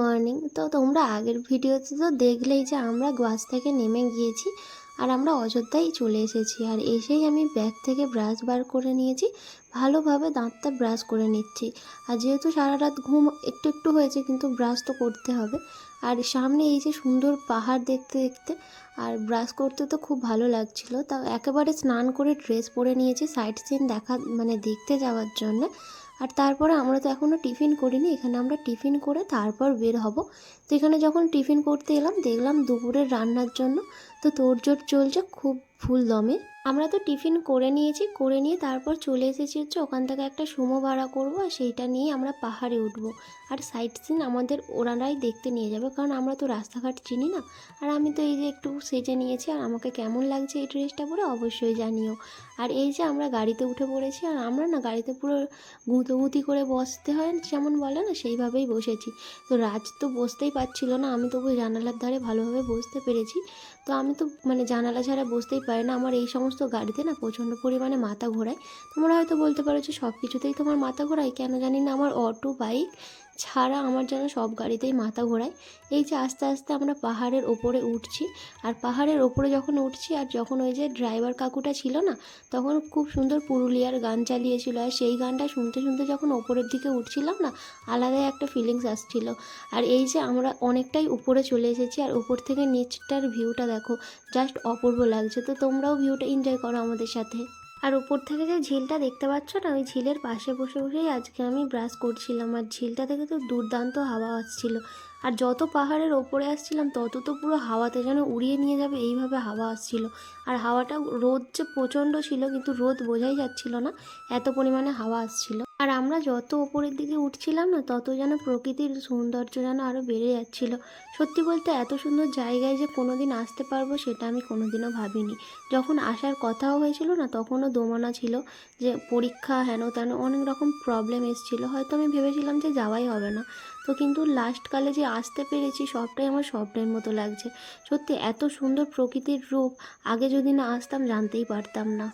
Morning তো তোমরা আগের ভিডিওতে তো দেখলেই যে আমরা বাস থেকে নেমে গিয়েছি আর আমরা অযোধ্যায় চলে এসেছি। আর এসেই আমি ব্যাগ থেকে ব্রাশ বার করে নিয়েছি, ভালোভাবে দাঁতটা ব্রাশ করে নিচ্ছি। আর যেহেতু সারা রাত ঘুম একটু একটু হয়েছে, কিন্তু ব্রাশ তো করতে হবে। আর সামনে এই যে সুন্দর পাহাড় দেখতে দেখতে, আর ব্রাশ করতে তো খুব ভালো লাগছিল। তা একেবারে স্নান করে ড্রেস পরে নিয়েছি সাইট সিন দেখা মানে দেখতে যাওয়ার জন্য। আর তারপরে আমরা তো এখনও টিফিন করিনি, এখানে আমরা টিফিন করে তারপর বের হব। তো এখানে যখন টিফিন করতে এলাম, দেখলাম দুপুরের রান্নার জন্য তো তোড়জোড় চলছে খুব ফুল দমে। আমরা তো টিফিন করে নিয়েছি, করে নিয়ে তারপর চলে এসেছি হচ্ছে ওখান থেকে একটা সুমো ভাড়া করব আর সেইটা নিয়ে আমরা পাহাড়ে উঠবো। আর সাইট সিন আমাদের ওনারাই দেখতে নিয়ে যাবে, কারণ আমরা তো রাস্তাঘাট চিনি না। আর আমি তো এই যে একটু সেজে নিয়েছি, আর আমাকে কেমন লাগছে এই ড্রেসটা পরে অবশ্যই জানিও। আর এই যে আমরা গাড়িতে উঠে পড়েছি, আর আমরা না গাড়িতে পুরো গুঁতোগুতি করে বসতে হয়, যেমন বলে না, সেইভাবেই বসেছি। তো রাজ তো বসতেই পারছিল না, আমি তবু জানালার ধারে ভালোভাবে বসতে পেরেছি। তো আমি তো মানে জানালা ছাড়া বসতেই পারি না, আমার এই সমস্ত গাড়িতে না প্রচণ্ড পরিমাণে মাথা ঘোরায়। তোমরা হয়তো বলতে পারো যে সব কিছুতেই তোমার মাথা ঘোরায়, কেন জানি না, আমার অটো বাইক ছাড়া আমার যেন সব গাড়িতেই মাথা ঘোরায়। এই যে আস্তে আস্তে আমরা পাহাড়ের ওপরে উঠছি, আর পাহাড়ের ওপরে যখন উঠছি, আর যখন ওই যে ড্রাইভার কাকুটা ছিল না, তখন খুব সুন্দর পুরুলিয়ার গান চালিয়েছিল। আর সেই গানটা শুনতে শুনতে যখন ওপরের দিকে উঠছিলাম না, আলাদাই একটা ফিলিংস আসছিল। আর এই যে আমরা অনেকটাই উপরে চলে এসেছি, আর উপর থেকে নিচটার ভিউটা দেখো জাস্ট অপূর্ব লাগছে। তো তোমরাও ভিউটা এনজয় করো আমাদের সাথে। আর উপর থেকে যে ঝিলটা দেখতে পাচ্ছ না, ওই ঝিলের পাশে বসে বসেই আজকে আমি ব্রাশ করছিলাম। আর ঝিলটা থেকে তো দুর্দান্ত হাওয়া আসছিল। আর যত পাহাড়ের ওপরে আসছিলাম, তত তো পুরো হাওয়াতে যেন উড়িয়ে নিয়ে যাবে, এইভাবে হাওয়া আসছিল। আর হাওয়াটা রোদ যে প্রচণ্ড ছিল, কিন্তু রোদ বোঝাই যাচ্ছিল না, এত পরিমাণে হাওয়া আসছিল। আর আমরা যত ওপরের দিকে উঠছিলাম না, তত যেন প্রকৃতির সৌন্দর্য যেন আরও বেড়ে যাচ্ছিল। সত্যি বলতে এত সুন্দর জায়গায় যে কোনো দিন আসতে পারব, সেটা আমি কোনোদিনও ভাবিনি। যখন আসার কথাও হয়েছিল না, তখনও দোমনা ছিল যে পরীক্ষা হেন তেন অনেক রকম প্রবলেম এসেছিল। হয়তো আমি ভেবেছিলাম যে যাওয়াই হবে না। তো কিন্তু লাস্টকালে যে আসতে পেরেছি সবটাই আমার স্বপ্নের মতো লাগছে। সত্যি এত সুন্দর প্রকৃতির রূপ, আগে যদি না আসতাম জানতেই পারতাম না।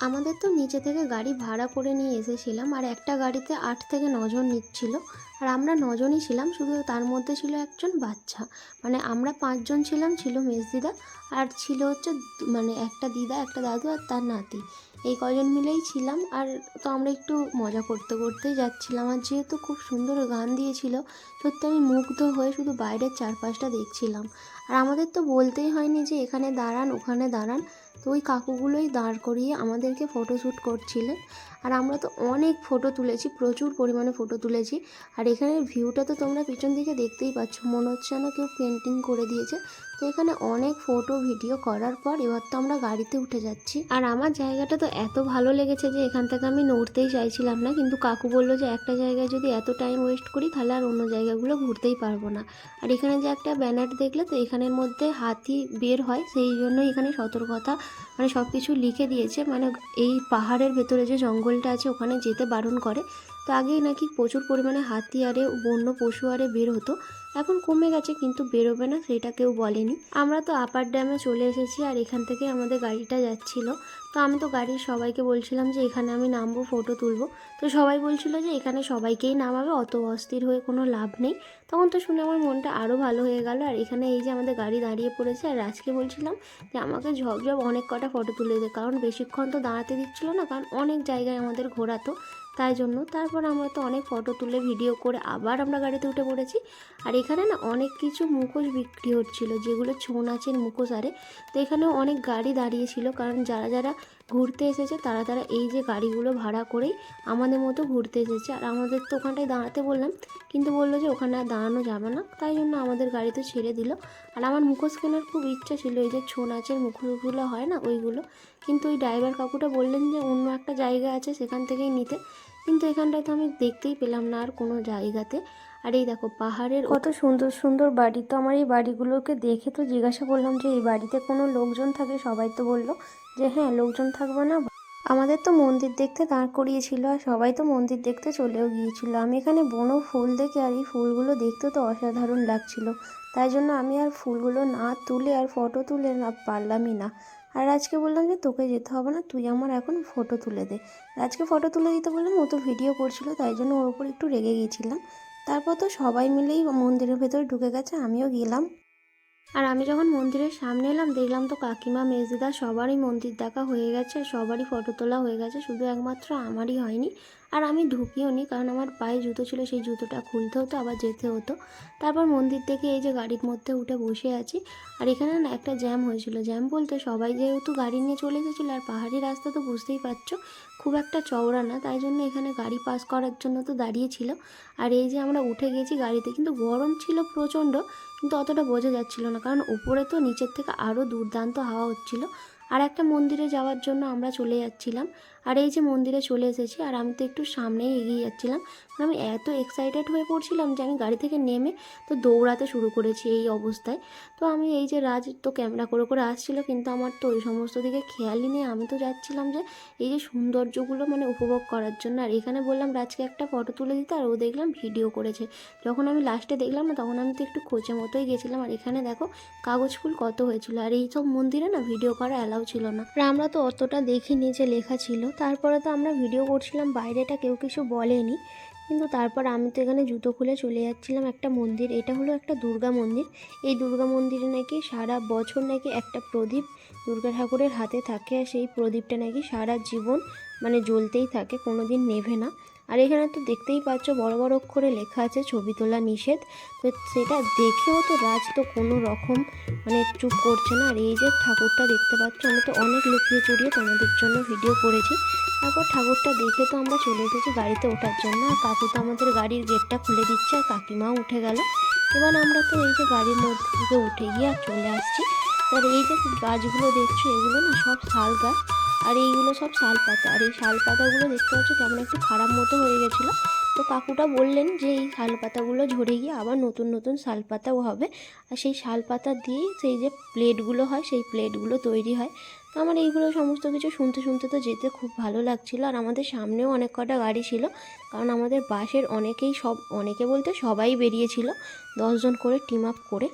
আমাদের তো নিচে থেকে গাড়ি ভাড়া করে নিয়ে এসেছিলাম, আর একটা গাড়িতে আট থেকে নজন নিচ্ছিল। আর আমরা নজনই ছিলাম, শুধু তার মধ্যে ছিল একজন বাচ্চা। মানে আমরা পাঁচজন ছিলাম, ছিল মেজদিদা আর ছিল হচ্ছে মানে একটা দিদা, একটা দাদু, আর তার নাতি। এই কজন মিলেই ছিলাম, আর তো আমরা একটু মজা করতে করতেই যাচ্ছিলাম। আর যেহেতু খুব সুন্দর গান দিয়েছিল, সত্যি আমি মুগ্ধ হয়ে শুধু বাইরের চারপাশটা দেখছিলাম। আর আমাদের তো বলতেই হয়নি যে এখানে দাঁড়ান, ওখানে দাঁড়ান। তো ওই কাকুগুলোই দাঁড় করিয়ে আমাদেরকে ফটোশ্যুট করছিলেন। আর আমরা তো অনেক ফটো তুলেছি, প্রচুর পরিমাণে ফটো তুলেছি। আর এখানের ভিউটা তো তোমরা পিছন দিকে দেখতেই পাচ্ছ, মনে হচ্ছে না কেউ পেন্টিং করে দিয়েছে। তো এখানে অনেক ফটো ভিডিও করার পর এবার তো আমরা গাড়িতে উঠে যাচ্ছি। আর আমার জায়গাটা তো এত ভালো লেগেছে যে এখান থেকে আমি নড়তেই চাইছিলাম না। কিন্তু কাকু বলল যে একটা জায়গায় যদি এত টাইম ওয়েস্ট করি, তাহলে আর অন্য জায়গাগুলো ঘুরতেই পারব না। আর এখানে যে একটা ব্যানার দেখলে তো এখানের মধ্যে হাতি বের হয়, সেই জন্য এখানে সতর্কতা মানে সব কিছু লিখে দিয়েছে। মানে এই পাহাড়ের ভেতরে যে জঙ্গলটা আছে, ওখানে যেতে বারণ করে। তো আগেই নাকি প্রচুর পরিমাণে হাতি আরে, বন্য পশু আরে বের হতো। এখন কমে গেছে, কিন্তু বেরোবে না, সেটা কেউ বলেনি। আমরা তো আপার ড্যামে চলে এসেছি, আর এখান থেকে আমাদের গাড়িটা যাচ্ছিল। তো আমি তো গাড়ির সবাইকে বলছিলাম যে এখানে আমি নামবো ফটো তুলবো। তো সবাই বলছিল যে এখানে সবাইকেই নামাবে, অত অস্থির হয়ে কোনো লাভ নেই। তখন তো শুনে আমার মনটা আরও ভালো হয়ে গেল। আর এখানে এই যে আমাদের গাড়ি দাঁড়িয়ে পড়েছে, আর আজকে বলছিলাম যে আমাকে ঝপঝপ অনেক কটা ফটো তুলে দে, কারণ বেশিক্ষণ তো দাঁড়াতে দিচ্ছিল না, কারণ অনেক জায়গায় আমাদের ঘোরাতো। তাই জন্য তারপর আমরা তো অনেক ফটো তুলে ভিডিও করে আবার আমরা গাড়িতে উঠে পড়েছি। আর এখানে না অনেক কিছু মুখোশ বিক্রি হচ্ছিল, যেগুলো ছৌ নাচের মুখোশ আরে। তো এখানেও অনেক গাড়ি দাঁড়িয়েছিল কারণ যারা যারা ঘুরতে এসেছে, তারা তারা এই যে গাড়িগুলো ভাড়া করেই আমাদের মতো ঘুরতে এসেছে। আর আমাদের তো ওখানটায় দাঁড়াতে বললাম, কিন্তু বলল যে ওখানে আর দাঁড়ানো যাবে না, তাই জন্য আমাদের গাড়িতে ছেড়ে দিল। আর আমার মুখোশ কেনার খুব ইচ্ছা ছিল, এই যে ছৌ নাচের মুখোশগুলো হয় না ওইগুলো, কিন্তু ওই ড্রাইভার কাকুটা বললেন যে অন্য একটা জায়গা আছে সেখান থেকেই নিতে। কিন্তু এখানটায় তো আমি দেখতেই পেলাম না আর কোনো জায়গাতে। আর এই দেখো পাহাড়ের কত সুন্দর সুন্দর বাড়ি, তো আমার এই বাড়িগুলোকে দেখে তো জিজ্ঞাসা করলাম যে এই বাড়িতে কোনো লোকজন থাকে? সবাই তো বলল যে হ্যাঁ লোকজন থাকবে না। আমাদের তো মন্দির দেখতে দাঁড় করিয়েছিল আর সবাই তো মন্দির দেখতে চলেও গিয়েছিল। আমি এখানে বনো ফুল দেখে আর এই ফুলগুলো দেখতে তো অসাধারণ লাগছিল। তাই জন্য আমি আর ফুলগুলো না তুলে আর ফটো তুলে না পারলামই না। আর আজকে বললাম যে তোকে যেতে হবে না, তুই আমার এখন ফটো তুলে দে। আজকে ফটো তুলে দিতে বললাম, ও তো ভিডিও করছিল, তাই জন্য ওর উপর একটু রেগে গিয়েছিলাম। তারপর তো সবাই মিলেই মন্দিরের ভেতরে ঢুকে গেছে, আমিও গেলাম। আর আমি যখন মন্দিরের সামনে এলাম, দেখলাম তো কাকিমা, মেজদিদা সবারই মন্দির দেখা হয়ে গেছে সবারই ফটো তোলা হয়ে গেছে। শুধু একমাত্র আমারই হয়নি আর আমি ঢুকিও নি কারণ আমার পায়ে জুতো ছিল, সেই জুতোটা খুলতে হতো, আবার যেতে হতো। তারপর মন্দির থেকে এই যে গাড়ির মধ্যে উঠে বসে আছি আর এখানে না একটা জ্যাম হয়েছিল। জ্যাম বলতে সবাই যেহেতু গাড়ি নিয়ে চলে এসেছিল আর পাহাড়ি রাস্তা তো বুঝতেই পারছ, খুব একটা চওড়া না, তাই জন্য এখানে গাড়ি পাস করার জন্য তো দাঁড়িয়েছিল আর এই যে আমরা উঠে গেছি গাড়িতে, কিন্তু গরম ছিল প্রচণ্ড কিন্তু অতটা বোঝা যাচ্ছিল না, কারণ উপরে তো নিচের থেকে আরও দুর্দান্ত হাওয়া হচ্ছিল। আর একটা মন্দিরে যাওয়ার জন্য আমরা চলে যাচ্ছিলাম। আর এই যে মন্দিরে চলে এসেছি, আর আমি তো একটু সামনেই এগিয়ে যাচ্ছিলাম। কারণ আমি এত এক্সাইটেড হয়ে পড়ছিলাম যে আমি গাড়ি থেকে নেমে তো দৌড়াতে শুরু করেছি এই অবস্থায়। তো আমি এই যে রাজ তো ক্যামেরা করে করে আসছিল, কিন্তু আমার তো ওই সমস্ত দিকে খেয়ালই নেই। আমি তো যাচ্ছিলাম যে এই যে সৌন্দর্যগুলো মানে উপভোগ করার জন্য। আর এখানে বললাম, রাজকে একটা ফটো তুলে দিতে। আর ও দেখলাম ভিডিও করেছে। যখন আমি লাস্টে দেখলাম না, তখন আমি তো একটু খোঁচে মতোই গেছিলাম। আর এখানে দেখো, কাগজ ফুল কত হয়েছিল। আর এই সব মন্দিরে না ভিডিও করা অ্যালাউ ছিল না। আর আমরা তো অতটা দেখিনি যে লেখা ছিল। তারপরে তো আমরা ভিডিও করছিলাম, বাইরেটা কেউ কিছু বলেনি। কিন্তু তারপর আমি তো এখানে জুতো খুলে চলে যাচ্ছিলাম একটা মন্দির, এটা হলো একটা দুর্গা মন্দির। এই দুর্গা মন্দিরে নাকি সারা বছর নাকি একটা প্রদীপ দুর্গা ঠাকুরের হাতে থাকে, আর সেই প্রদীপটা নাকি সারা জীবন মানে জ্বলতেই থাকে কোনো দিন নেভে না। আর এখানে তো দেখতেই পাচ্ছ বড় বড় অক্ষরে লেখা আছে, ছবি তোলা নিষেধ। তো সেটা দেখেও তো রাজ তো কোনো রকম মানে চুপ করছে না। আর এই যে ঠাকুরটা দেখতে পাচ্ছ, আমি তো অনেক লুকিয়ে চড়িয়ে তোমাদের জন্য ভিডিও করেছি। তারপর ঠাকুরটা দেখে তো আমরা চলে এসেছি গাড়িতে ওঠার জন্য। আর কাকু তো আমাদের গাড়ির গেটটা খুলে দিচ্ছে আর কাকিমাও উঠে গেল। এবার আমরা তো এই যে গাড়ির মধ্যে থেকে উঠে গিয়ে আর চলে আসছি। আর এই যে গাছগুলো দেখছ, এগুলো না সব শাল গাছ। আর এইগুলো সব শাল পাতা আর এই শাল পাতাগুলো দেখতে পাচ্ছ কেমন একটু খারাপ মতো হয়ে গেছিল। তো কাকুটা বললেন যে এই শাল পাতাগুলো ঝরে গিয়ে আবার নতুন নতুন শাল পাতাও হবে। আর সেই শাল পাতা দিয়েই সেই যে প্লেটগুলো হয়, সেই প্লেটগুলো তৈরি হয়। তো আমার এইগুলো সমস্ত কিছু শুনতে শুনতে তো যেতে খুব ভালো লাগছিল। আর আমাদের সামনেও অনেক কটা গাড়ি ছিল। কারণ আমাদের বাসের অনেকেই সব, অনেকে বলতে সবাই বেরিয়েছিল। দশজন করে টিম আপ করে।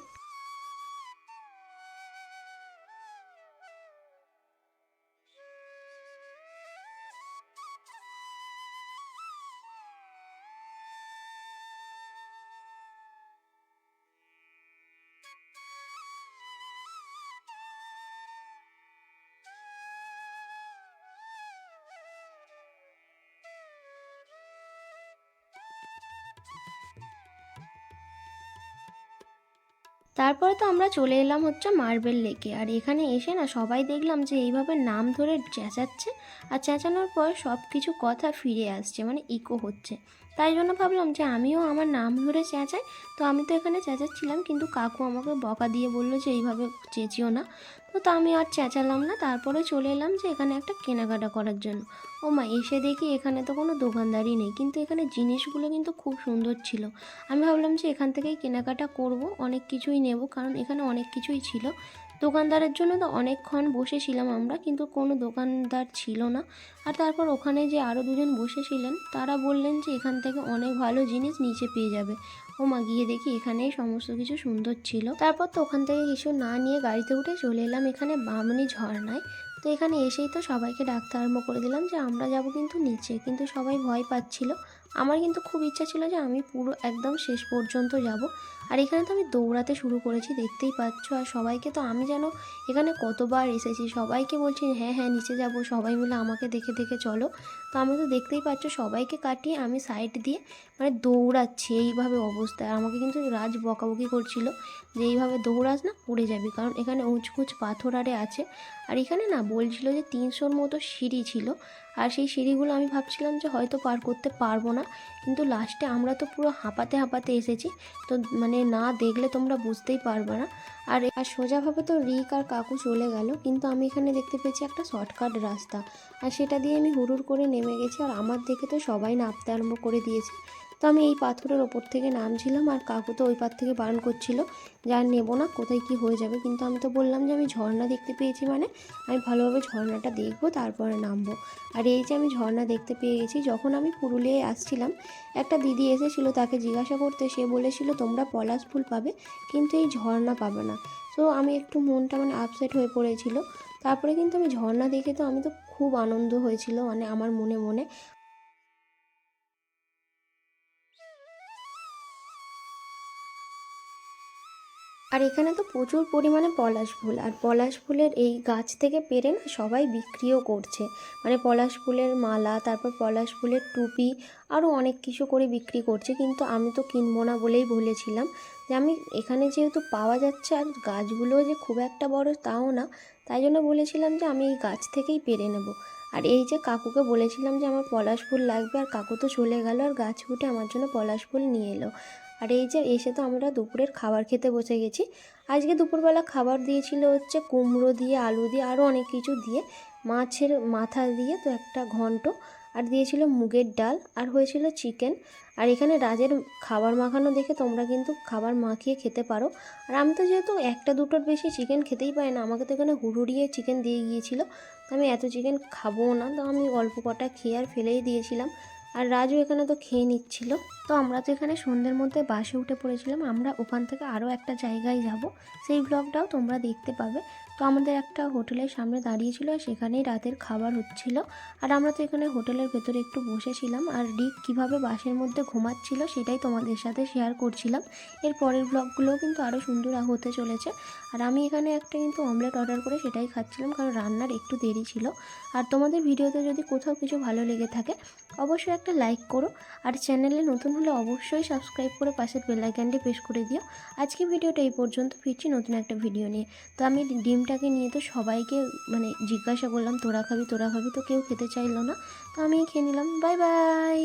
তারপরে তো আমরা চলে এলাম হচ্ছে মার্বেল লেকে। আর এখানে এসে না সবাই দেখলাম যে এইভাবে নাম ধরে চেঁচাচ্ছে। আর চেঁচানোর পর সব কিছু কথা ফিরে আসছে মানে ইকো হচ্ছে। তাই জন্য ভাবলাম যে আমিও আমার নাম ধরে চেঁচাই। তো আমি তো এখানে চেঁচাচ্ছিলাম, কিন্তু কাকু আমাকে বকা দিয়ে বলল যে এইভাবে চেঁচিও না। তো তা আমি আর চেঁচালাম না, তারপরে চলে এলাম যে এখানে একটা কেনাকাটা করার জন্য। ও মা, এসে দেখি এখানে তো কোনো দোকানদারই নেই, কিন্তু এখানে জিনিসগুলো কিন্তু খুব সুন্দর ছিল। আমি ভাবলাম যে এখান থেকেই কেনাকাটা করব, অনেক কিছুই নেব, কারণ এখানে অনেক কিছুই ছিল। দোকানদারের জন্য তো অনেকক্ষণ বসেছিলাম আমরা, কিন্তু কোনো দোকানদার ছিল না। আর তারপর ওখানে যে আরও দুজন বসেছিলেন, তারা বললেন যে এখান থেকে অনেক ভালো জিনিস নিচে পেয়ে যাবে। ও মা গিয়ে দেখি এখানেই সমস্ত কিছু সুন্দর ছিল। তারপর তো ওখান থেকে কিছু না নিয়ে গাড়িতে উঠে চলে এলাম এখানে বামনি ঝর্ণায়। তো এখানে এসেই তো সবাইকে ডাকতে আরম্ভ করে দিলাম যে আমরা যাব কিন্তু নিচে, কিন্তু সবাই ভয় পাচ্ছিল। আমার কিন্তু খুব ইচ্ছা ছিল যে আমি পুরো একদম শেষ পর্যন্ত যাব। আর এখানে তো আমি দৌড়াতে শুরু করেছি, দেখতেই পাচ্ছ। আর সবাইকে তো আমি যেন এখানে কতবার এসেছি, সবাইকে বলছি হ্যাঁ হ্যাঁ নিচে যাব। সবাই মিলে আমাকে দেখে দেখে চলো। তো আমি তো দেখতেই পাচ্ছ, সবাইকে কাটিয়ে আমি সাইড দিয়ে মানে দৌড়াচ্ছি এইভাবে অবস্থায়। আমাকে কিন্তু রাজ বকাবকি করছিল যে, এইভাবে দৌড়াস না, পড়ে যাবি। কারণ এখানে উঁচকুচ পাথর আরে আছে। আর এখানে না বলছিল যে, তিনশোর মতো সিঁড়ি ছিল। আর সেই সিঁড়িগুলো আমি ভাবছিলাম যে হয়তো পার করতে পারব না। কিন্তু লাস্টে আমরা তো পুরো হাঁপাতে হাঁপাতে এসেছি। তো মানে না দেখলে তোমরা বুঝতেই পারবে না। আর আর সোজাভাবে তো রিক আর কাকু চলে গেল। কিন্তু আমি এখানে দেখতে পেয়েছি একটা শর্টকাট রাস্তা। আর সেটা দিয়ে আমি হুড়ুর করে নেমে গেছি। আর আমার দেখে তো সবাই নাপতে আরম্ভ করে দিয়েছে। তো আমি এই পাথরের ওপর থেকে নামছিলাম আর কাকু তো ওই পার থেকে বারণ করছিল যে আর নেব না, কোথায় কি হয়ে যাবে। কিন্তু আমি তো বললাম যে আমি ঝর্ণা দেখতে পেয়েছি মানে আমি ভালোভাবে ঝর্ণাটা দেখব, তারপরে নামবো। আর এই যে আমি ঝর্ণা দেখতে পেয়ে গেছি, যখন আমি পুরুলিয়ায় আসছিলাম, একটা দিদি এসেছিল তাকে জিজ্ঞাসা করতে, সে বলেছিল, তোমরা পলাশ ফুল পাবে, কিন্তু এই ঝর্ণা পাবে না। তো আমি একটু মনটা মানে আপসেট হয়ে পড়েছিল। তারপরে কিন্তু আমি ঝর্ণা দেখে তো আমি তো খুব আনন্দ হয়েছিল মানে আমার মনে মনে। আর এখানে তো প্রচুর পরিমাণে পলাশ ফুল, আর পলাশ ফুলের এই গাছ থেকে পেরে না সবাই বিক্রিও করছে। মানে পলাশ ফুলের মালা, তারপর পলাশ ফুলের টুপি আরও অনেক কিছু করে বিক্রি করছে। কিন্তু আমি তো কিনবো না বলেই বলেছিলাম যে আমি এখানে যেহেতু পাওয়া যাচ্ছে আর গাছগুলো যে খুব একটা বড় তাও না, তাই জন্য বলেছিলাম যে আমি এই গাছ থেকেই পেরে নেব। আর এই যে কাকুকে বলেছিলাম যে আমার পলাশ ফুল লাগবে, আর কাকু তো চলে গেল, আর গাছ উঠে আমার জন্য পলাশ ফুল নিয়ে এলো। আর এই যে এসে তো আমরা দুপুরের খাবার খেতে বসে গেছি। আজকে দুপুরবেলা খাবার দিয়েছিল হচ্ছে কুমড়ো দিয়ে, আলু দিয়ে, আরও অনেক কিছু দিয়ে। মাছের মাথা দিয়ে তো একটা ঘন্ট। আর দিয়েছিল মুগের ডাল আর হয়েছিল চিকেন। আর এখানে রাজের খাবার মাখানো দেখে তোমরা কিন্তু খাবার মাখিয়ে খেতে পারো। আর আমি তো যেহেতু একটা দুটোর বেশি চিকেন খেতেই পারি না, আমাকে তো এখানে হুড়ুড়িয়ে চিকেন দিয়ে গিয়েছিল। তো আমি এত চিকেন খাব না, তো আমি অল্প কটা খেয়ে আর ফেলেই দিয়েছিলাম। আর রাজু এখানে তো খেয়ে নিচ্ছিল। তো আমরা তো এখানে সন্ধ্যের মধ্যে বাসে উঠে পড়েছিলাম। আমরা ওখান থেকে আরও একটা জায়গায় যাব। সেই ব্লগটাও তোমরা দেখতে পাবে। তো আমাদের একটা হোটেলের সামনে দাঁড়িয়েছিল আর সেখানেই রাতের খাবার হচ্ছিল। আর আমরা তো এখানে হোটেলের ভেতরে একটু বসেছিলাম, আর রিক কীভাবে বাসের মধ্যে ঘুমাচ্ছিল সেটাই তোমাদের সাথে শেয়ার করছিলাম। এর পরের ব্লগগুলোও কিন্তু আরও সুন্দর হতে চলেছে। আর আমি এখানে একটা কিন্তু অমলেট অর্ডার করে সেটাই খাচ্ছিলাম, কারণ রান্নার একটু দেরি ছিল। আর তোমাদের ভিডিওতে যদি কোথাও কিছু ভালো লেগে থাকে, অবশ্যই একটা লাইক করো। আর চ্যানেলে নতুন হলে অবশ্যই সাবস্ক্রাইব করে পাশের বেল আইকনটি প্রেস করে দিও। আজকে ভিডিওটা এই পর্যন্ত, ফিরছি নতুন একটা ভিডিও নিয়ে। তো আমি ডিমটাকে নিয়ে তো সবাইকে মানে জিজ্ঞাসা করলাম, তোরা খাবি তোরা খাবি। তো কেউ খেতে চাইলো না। তো আমি খেয়ে নিলাম। Bye bye.